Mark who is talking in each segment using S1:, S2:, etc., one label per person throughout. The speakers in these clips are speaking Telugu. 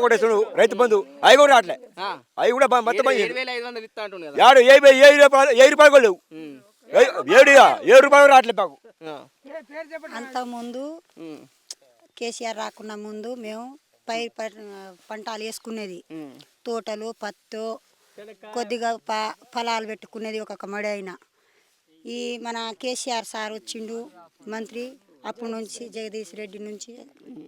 S1: కొట్టేస్తున్నాడు రైతు బంధు. అవి కూడా రావట్లే
S2: ఆ.
S1: అవి కూడా బ- మొత్తం
S2: ఏడు
S1: ఏడు ఏ రూపాయలు కూడా లేవు. ఏడు ఏడు రూపాయలు రావట్లేదు మాకు.
S2: ఆ.
S3: అంతకుముందు
S2: ఉమ్.
S3: కేసీఆర్ రాకుండా ముందు మేము పై ప- పంటలు వేసుకునేది. తోటలు పత్తో కొద్దిగా ప పొలాలు పెట్టుకునేది ఒక మడి అయినా. ఈ మన కేసీఆర్ సార్ వచ్చిండు మంత్రి అప్పటి నుంచి జగదీష్ రెడ్డి నుంచి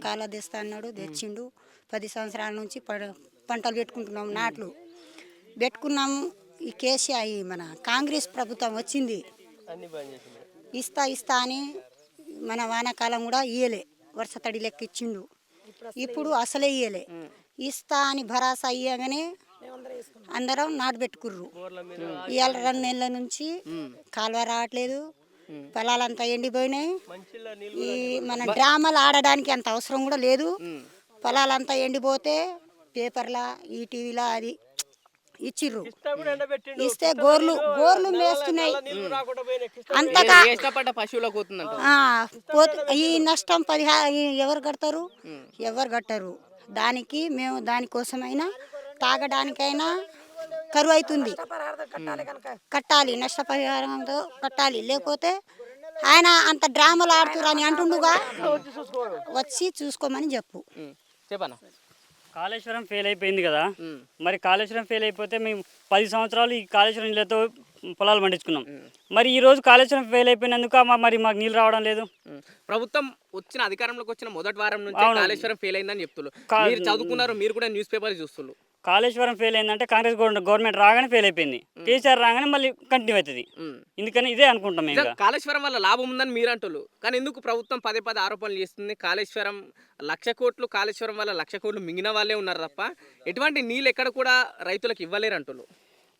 S3: కాలా తెస్తా అన్నాడు తెచ్చిండు. పది సంవత్సరాల నుంచి పంటలు పెట్టుకుంటున్నాం నాట్లు. పెట్టుకున్నాము ఈ కేసీఆర్ మన కాంగ్రెస్ ప్రభుత్వం వచ్చింది. ఇస్తా ఇస్తా అని మన వానాకాలం కూడా ఇయ్యలే. వర్ష తడి లెక్క ఇచ్చిండు. ఇప్పుడు అసలే ఇయ్యలే. ఇస్తా అని భరాసా ఇయ్యగానే అందరం నాటు పెట్టుకుర్రు. ఇవాళ రెండు నెలల నుంచి కాలువ రావట్లేదు. పొలాలంతా ఎండిపోయినాయి. ఈ మన డ్రామాలు ఆడడానికి అంత అవసరం కూడా లేదు. పొలాలంతా ఎండిపోతే పేపర్లా ఈ టీవీలా అది ఇచ్చిర్రు. ఇస్తే గోర్లు గోర్లు మేస్తున్నాయి. అంతగా ఈ నష్టం పరిహారం ఎవరు కడతారు? ఎవరు కట్టరు. దానికి మేము దానికోసమైనా తాగడానికైనా కరువు అవుతుంది కట్టాలి నష్టపరిహారంతో కట్టాలి. లేకపోతే ఆయన అంత డ్రామాలు ఆడుతురని అంటుండుగా. వచ్చి చూసుకోమని చెప్పు.
S2: చెప్పనా?
S4: కాళేశ్వరం ఫెయిల్ అయిపోయింది కదా. మరి కాళేశ్వరం ఫెయిల్ అయిపోతే మేము పది సంవత్సరాలు ఈ కాళేశ్వరం నీళ్ళతో పొలాలు పండించుకున్నాం. మరి ఈ రోజు కాళేశ్వరం ఫెయిల్ అయిపోయినందుకు మరి మాకు నీళ్ళు రావడం లేదు.
S2: ప్రభుత్వం వచ్చిన అధికారంలోకి వచ్చిన మొదటి వారం నుంచి. కాళేశ్వరం ఫెయిల్ అయిందని చెప్తున్నారు మీరు చదువుకున్నారు మీరు కూడా న్యూస్ పేపర్ చూస్తున్నారు
S4: కాళేశ్వరం ఫెయిల్ అయిందంటే కాంగ్రెస్ గవర్న- గవర్నమెంట్ రాగానే ఫెయిల్ అయిపోయింది. కేసీఆర్ రాగానే మళ్ళీ కంటిన్యూ అవుతుంది. ఎందుకని ఇదే అనుకుంటాం మేము
S2: కాళేశ్వరం వల్ల లాభం ఉందని మీరు అంటున్నారు కానీ ఎందుకు ప్రభుత్వం పదే పదే ఆరోపణలు చేస్తుంది? కాళేశ్వరం లక్ష కోట్లు కాళేశ్వరం వల్ల లక్ష కోట్లు మింగిన వాళ్ళే ఉన్నారు తప్ప ఎటువంటి నీళ్ళు ఎక్కడ కూడా రైతులకు ఇవ్వలేరు అంటున్నారు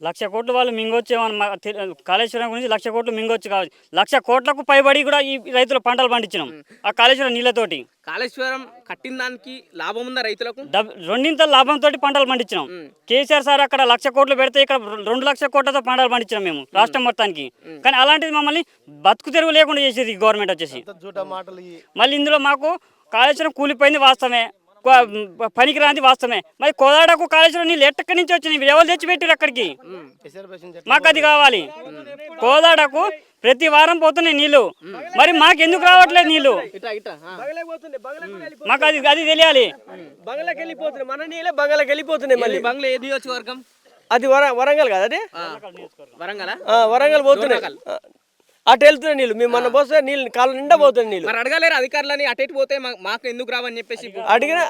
S4: లక్ష కోట్లు వాళ్ళు మింగొచ్చేమని కాళేశ్వరం గురించి లక్ష కోట్లు మింగొచ్చు కావచ్చు. లక్ష కోట్లకు పైబడి కూడా ఈ రైతులు పంటలు పండించినాం. ఆ కాళేశ్వరం నీళ్ళతోటి.
S2: కాళేశ్వరం కట్టిన దానికి లాభం ఉందా రైతులకు?
S4: రెండింత లాభంతో పంటలు పండించినాం. కేసీఆర్ సార్ అక్కడ లక్ష కోట్లు పెడితే ఇక్కడ రెండు లక్షల కోట్లతో పంటలు పండించినాం మేము రాష్ట్రం మొత్తానికి. కానీ అలాంటిది మమ్మల్ని బతుకు తెరువు లేకుండా చేసేది గవర్నమెంట్ వచ్చేసి. మళ్ళీ ఇందులో మాకు కాళేశ్వరం కూలిపోయింది వాస్తవమే. పనికిరాంది వాస్తవమే. మరి కోదాడకు కాళేశ్వరం నీళ్ళు ఎక్కడి నుంచి వచ్చినాయి? ఎవరు తెచ్చిపెట్టారు అక్కడికి? మాకు అది కావాలి. కోదాడకు ప్రతి వారం పోతున్నాయి నీళ్ళు మరి మాకు ఎందుకు రావట్లేదు
S2: నీళ్ళు.
S4: మాకు అది అది తెలియాలి.
S5: అది వర వరంగల్ కదా అది.
S2: వరంగలా?
S5: ఆ, వరంగల్ పోతున్నాయి. అటు వెళ్తున్నాయి నీళ్ళు. మేము మొన్న పోస్తే నీళ్ళు కాళ్ళు నిండా పోతున్నాయి నీళ్ళు.
S2: మరి అడగలేరు అధికారులని అటెట్ పోతే మా- మాకు ఎందుకు రావని చెప్పేసి
S5: అడిగినా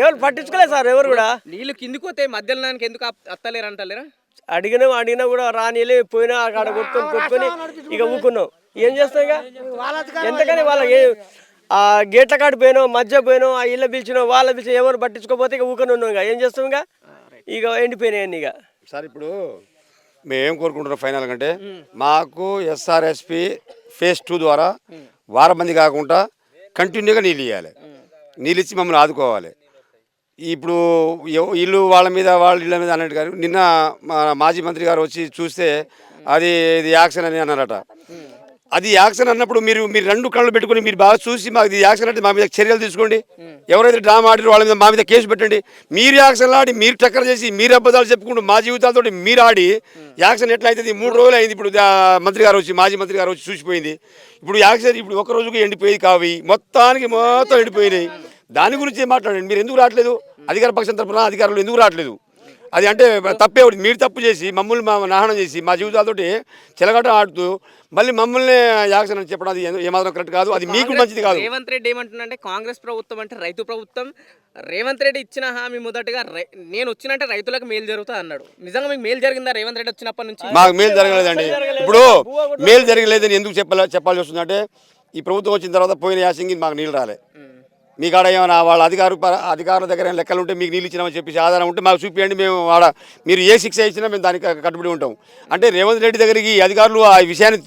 S5: ఎవరు పట్టించుకోలేదు సార్ ఎవరు కూడా.
S2: నీళ్ళు కిందికి పోతే మధ్యలో ఎందుకు అప్- అత్తలేరు అంటలేరా?
S5: అడిగినా అడిగినా కూడా రా నీళ్ళే పోయినా అక్కడ కొట్టుకొని కొట్టుకొని ఇక ఊకున్నాం. ఏం చేస్తాం ఇక? ఎంతకని వాళ్ళ ఏ ఆ గేట్ల కాడ పోయినాం మధ్య పోయినాం ఆ ఇళ్ళ పిలిచినాం వాళ్ళ పిలిచి ఎవరు పట్టించుకోపోతే ఇక ఊకొని ఉన్నాం ఇక. ఏం చేస్తాం ఇక? ఇక ఎండిపోయినాయి ఇక.
S6: సార్ ఇప్పుడు మేమేం కోరుకుంటున్నాం ఫైనల్ కంటే మాకు ఎస్ఆర్ఎస్పి ఫేజ్ టూ ద్వారా వారం మంది కాకుండా కంటిన్యూగా నీళ్ళు ఇవ్వాలి నీళ్ళు ఇచ్చి మమ్మల్ని ఆదుకోవాలి. ఇప్పుడు ఇల్లు వాళ్ళ మీద వాళ్ళ ఇళ్ళ మీద అన్నట్టు గారు నిన్న మా మాజీ మంత్రి గారు వచ్చి చూస్తే అది ఇది యాక్షన్ అని అన్నారట. అది యాక్షన్ అన్నప్పుడు మీరు మీరు రెండు కళ్ళు పెట్టుకొని మీరు బాగా చూసి మాకు ఇది యాక్షన్ అంటే మా మీద చర్యలు తీసుకోండి. ఎవరైతే డ్రామా ఆడారో వాళ్ళ మీద మా మీద కేసు పెట్టండి. మీరు యాక్షన్ ఆడి మీరు టక్కర్ చేసి మీరు అబద్ధాలు చెప్పుకుంటూ మా జీవితాలతో మీరు ఆడి యాక్షన్ ఎట్లా అవుతుంది మూడు రోజులు అయింది ఇప్పుడు మంత్రి గారు వచ్చి మాజీ మంత్రి గారు వచ్చి చూసిపోయింది. ఇప్పుడు యాక్షన్ ఇప్పుడు ఒక రోజుకి ఎండిపోయి కావి. మొత్తానికి మొత్తం ఎండిపోయినాయి. దాని గురించి మాట్లాడండి. మీరు ఎందుకు రావట్లేదు? అధికార పక్షం తరపున అధికారులు ఎందుకు రావట్లేదు? అది అంటే తప్పే ఒకటి. మీరు తప్పు చేసి మమ్మల్ని మా నాశనం చేసి మా జీవితాలతోటి చెలగట ఆడుతూ మళ్ళీ మమ్మల్ని యాక్షన్ అని చెప్పడం అది ఏ- ఏమాత్రం కరెక్ట్ కాదు. అది మీకు మంచిది కాదు.
S2: రేవంత్ రెడ్డి ఏమంటున్నాడంటే కాంగ్రెస్ ప్రభుత్వం అంటే రైతు ప్రభుత్వం. రేవంత్ రెడ్డి ఇచ్చిన హామీ మొదటగా నేను వచ్చినంటే రైతులకు మేలు జరుగుతుంది అన్నాడు. నిజంగా మీకు మేలు జరిగిందా రేవంత్ రెడ్డి వచ్చినప్పటి నుంచి?
S6: మాకు మేలు జరగలేదండి. ఇప్పుడు మేలు జరగలేదని ఎందుకు చెప్పాలి చెప్పాల్సి వస్తుందంటే ఈ ప్రభుత్వం వచ్చిన తర్వాత పోయిన యాసింగి మాకు నీళ్ళు రాలే. మీ కాడ ఏమైనా వాళ్ళ అధికారు అధికారుల దగ్గర ఏమైనా లెక్కలు ఉంటే మీకు నీళ్ళు ఇచ్చినామని చెప్పేసి ఆధారం ఉంటే మాకు చూపించండి మేము ఆడ మీరు ఏ శిక్ష ఇచ్చినా మేము దానికి కట్టుబడి ఉంటాం. అంటే రేవంత్ రెడ్డి దగ్గరికి అధికారులు ఆ విషయాన్ని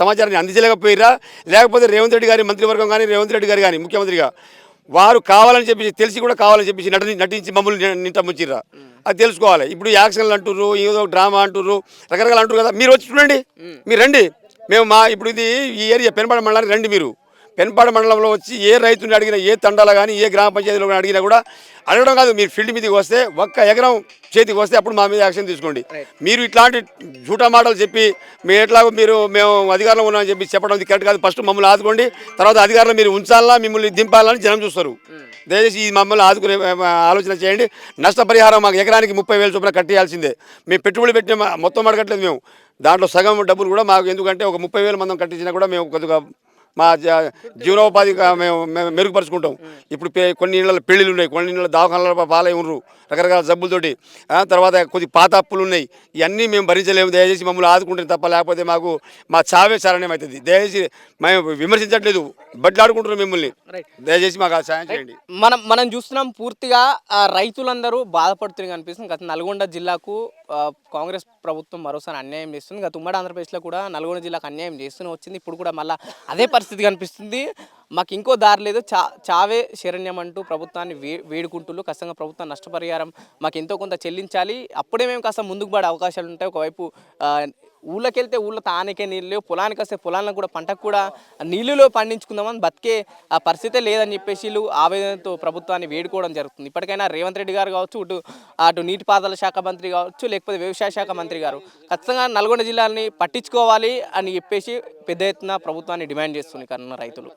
S6: సమాచారాన్ని అందించలేకపోయిరా లేకపోతే రేవంత్ రెడ్డి గారి మంత్రివర్గం కానీ రేవంత్ రెడ్డి గారు కానీ ముఖ్యమంత్రిగా వారు కావాలని చెప్పేసి తెలిసి కూడా కావాలని చెప్పేసి నటి నటించి మమ్మల్ని నింట ముంచిర్రా. అది తెలుసుకోవాలి. ఇప్పుడు యాక్షన్లు అంటుర్రు ఏదో డ్రామా అంటుర్రు రకరకాలు అంటారు కదా. మీరు వచ్చి చూడండి. మీరు రండి. మేము మా ఇప్పుడు ఇది ఈ ఏరియా పెనబడ మండలానికి రండి మీరు. పెన్పాడ మండలంలో వచ్చి ఏ రైతుని అడిగినా ఏ తండాలో కానీ ఏ గ్రామ పంచాయతీలో కానీ అడిగినా కూడా అడగడం కాదు. మీరు ఫీల్డ్ మీదకి వస్తే ఒక్క ఎకరం చేతికి వస్తే అప్పుడు మా మీద యాక్షన్ తీసుకోండి. మీరు ఇట్లాంటి జూటా మాటలు చెప్పి మేము ఎట్లాగో మీరు మేము అధికారంలో ఉన్నామని చెప్పి చెప్పడం కరెక్ట్ కాదు. ఫస్ట్ మమ్మల్ని ఆదుకోండి. తర్వాత అధికారులు మీరు ఉంచాలా మిమ్మల్ని దింపాలని జనం చూస్తారు. దయచేసి ఈ మమ్మల్ని ఆదుకునే ఆలోచన చేయండి. నష్టపరిహారం మాకు ఎకరానికి ముప్పై వేలు చొప్పున కట్టేయాల్సిందే. మేము పెట్టుబడి పెట్టిన మా- మొత్తం అడగట్లేదు మేము. దాంట్లో సగం డబ్బులు కూడా మాకు ఎందుకంటే ఒక ముప్పై వేల మందం కట్టించినా కూడా మేము కొద్దిగా మా జీవనోపాధి మేము మెరుగుపరుచుకుంటాం. ఇప్పుడు కొన్ని ఇళ్ళ పెళ్ళిళ్ళు ఉన్నాయి. కొన్ని ఇళ్ళ దవాఖానాల పాలై ఉన్నారు రకరకాల జబ్బులతోటి. తర్వాత కొద్ది పాత అప్పులు ఉన్నాయి. ఇవన్నీ మేము భరించలేము. దయచేసి మమ్మల్ని ఆదుకుంటే తప్ప లేకపోతే మాకు మా చావే చారణం అవుతుంది దయచేసి మేము విమర్శించట్లేదు. బట్లాడుకుంటున్నాం మిమ్మల్ని. దయచేసి మాకు ఆ సాయం చేయండి.
S2: మనం మనం చూస్తున్నాం పూర్తిగా ఆ, రైతులందరూ బాధపడుతున్నారు అనిపిస్తుంది. గత నల్గొండ జిల్లాకు కాంగ్రెస్ ప్రభుత్వం మరోసారి అన్యాయం చేస్తుంది. గత ఉమ్మడి ఆంధ్రప్రదేశ్లో కూడా నల్గొండ జిల్లాకు అన్యాయం చేస్తూనే వచ్చింది. ఇప్పుడు కూడా మళ్ళీ అదే పరిస్థితి కనిపిస్తుంది. మాకు ఇంకో దారి లేదు. చా చావే శరణ్యం అంటూ ప్రభుత్వాన్ని వే వేడుకుంటూ ఖచ్చితంగా ప్రభుత్వం నష్టపరిహారం మాకు ఎంతో కొంత చెల్లించాలి. అప్పుడే మేము కాస్త ముందుకు పడే అవకాశాలు ఉంటాయి. ఒకవైపు ఊళ్ళకెళ్తే ఊళ్ళకి వెళ్తే ఊళ్ళో తానికే నీళ్ళు లేవు పొలానికి వస్తే పొలాలను కూడా పంటకు కూడా నీళ్ళలో పండించుకుందామని బతికే ఆ పరిస్థితే లేదని చెప్పేసి వీళ్ళు ఆవేదనతో ప్రభుత్వాన్ని వేడుకోవడం జరుగుతుంది. ఇప్పటికైనా రేవంత్ రెడ్డి గారు కావచ్చు ఇటు అటు నీటిపారుదల శాఖ మంత్రి కావచ్చు లేకపోతే వ్యవసాయ శాఖ మంత్రి గారు ఖచ్చితంగా నల్గొండ జిల్లాని పట్టించుకోవాలి అని చెప్పేసి పెద్ద ఎత్తున ప్రభుత్వాన్ని డిమాండ్ చేస్తుంది కన్నా రైతులు.